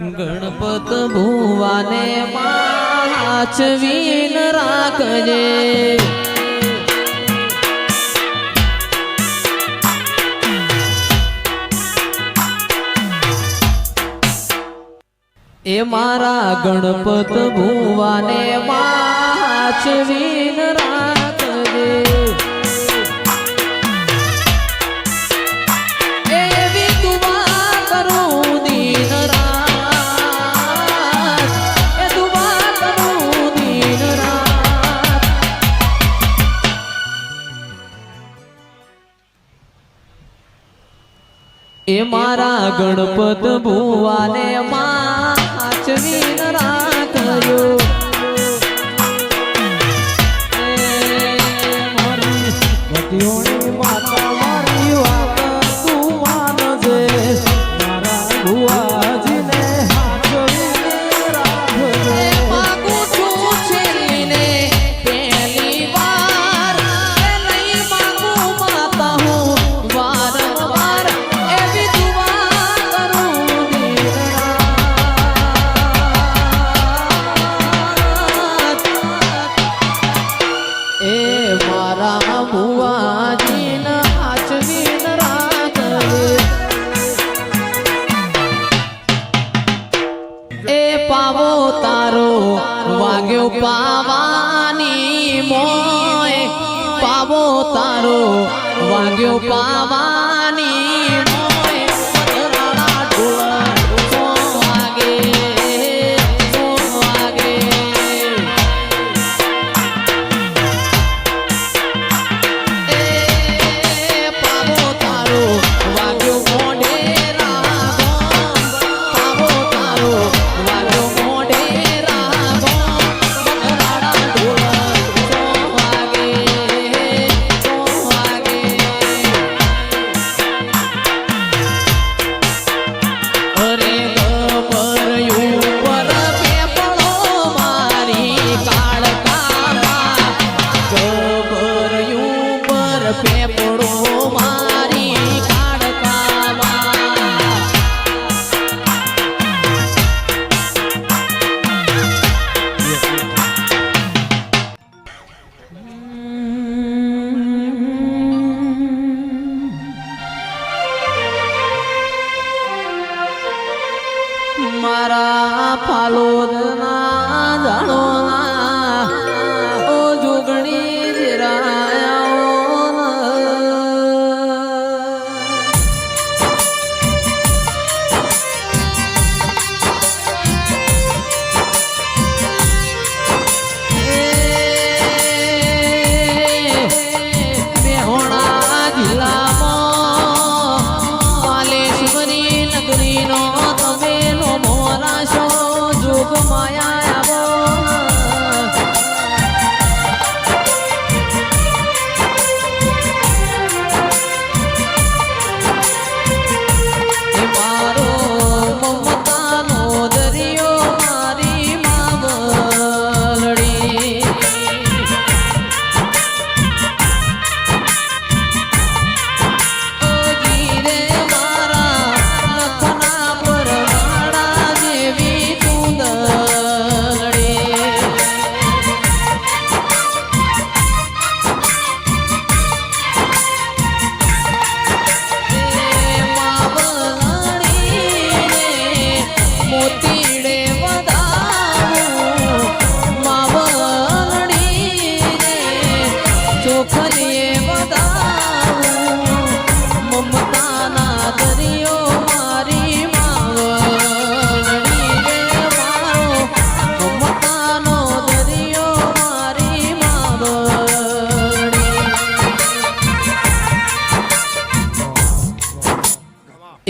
ગણપત ભુવાને પાછવીન રાખજે. એ મારા ગણપત ભુવાને પાછવીન રાખ મારા ગણપત ભુવાને માચવી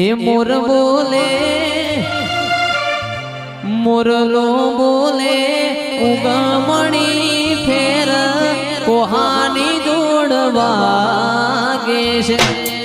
એ મોર બોલે મોરલો બોલે ઉગમણી ફેર કોહાની દોડ વાગે છે.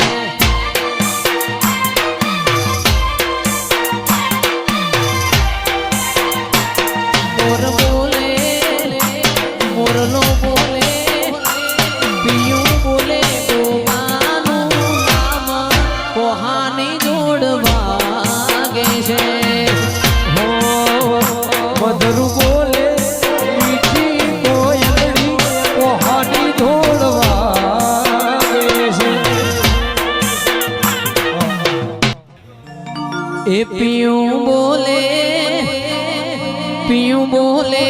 પીયું બોલે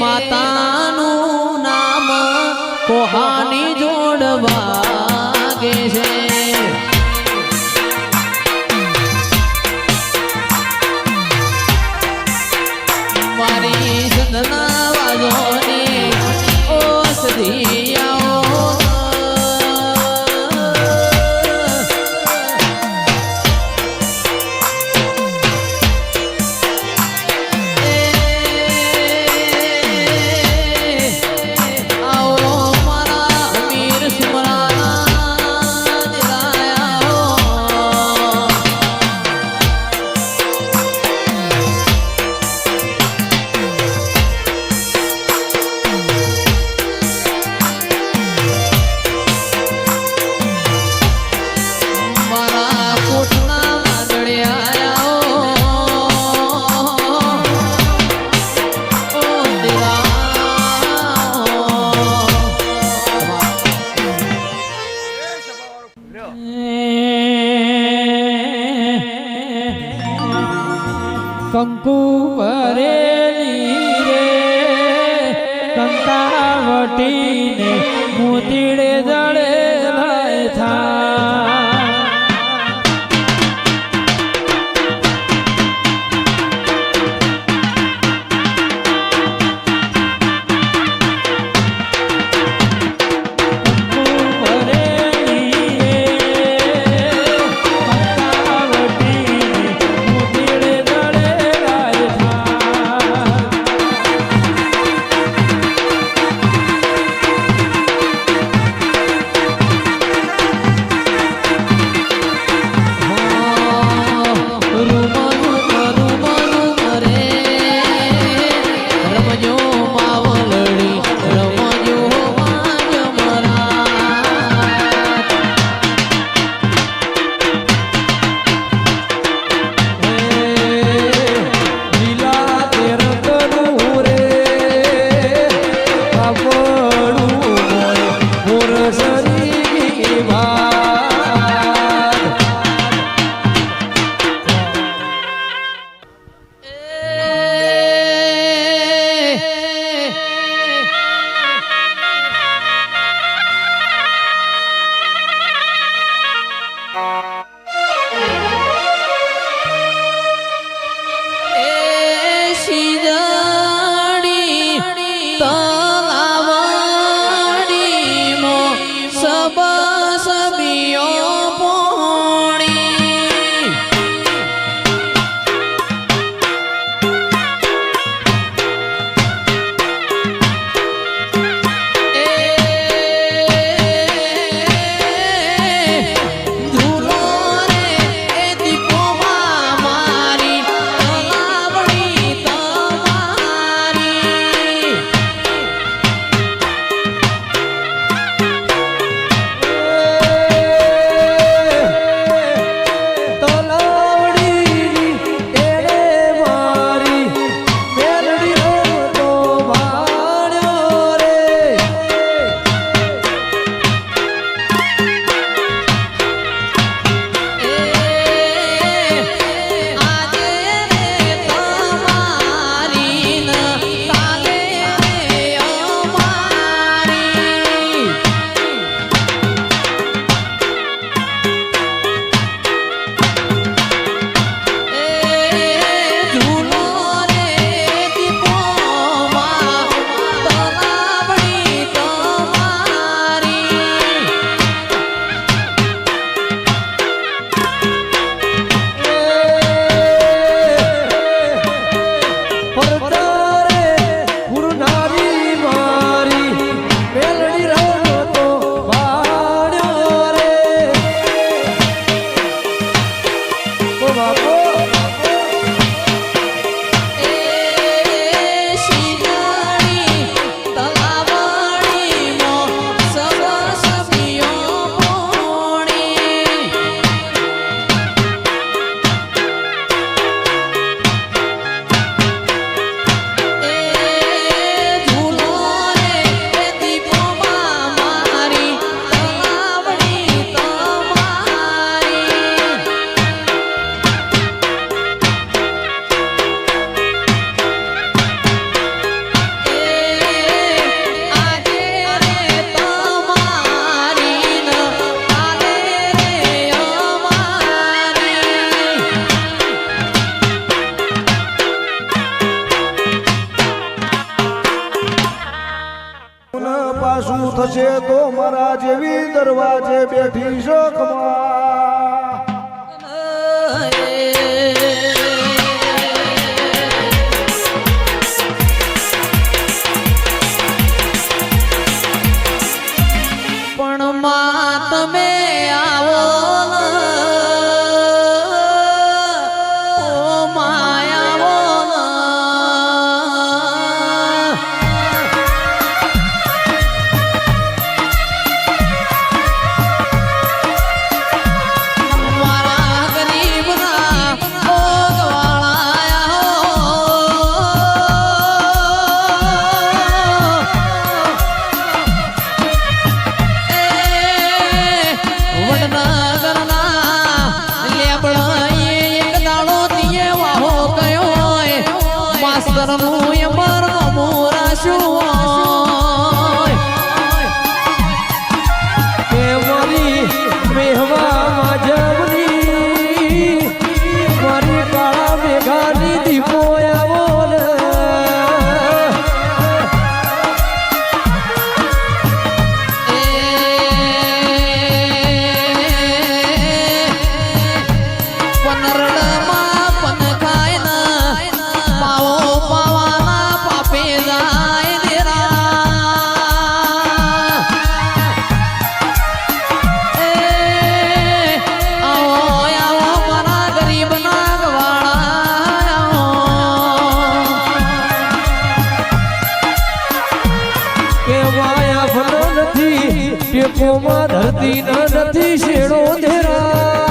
માતાનું નામ કોહાની જોડવા. વટીને મોતીડે જડે લાય થાય બાપો શું થશે તો મારા જેવી દરવાજે બેઠી શોખમાં ધર્મુય મારા મોરા ધરતી નથી શેડો ધેરા.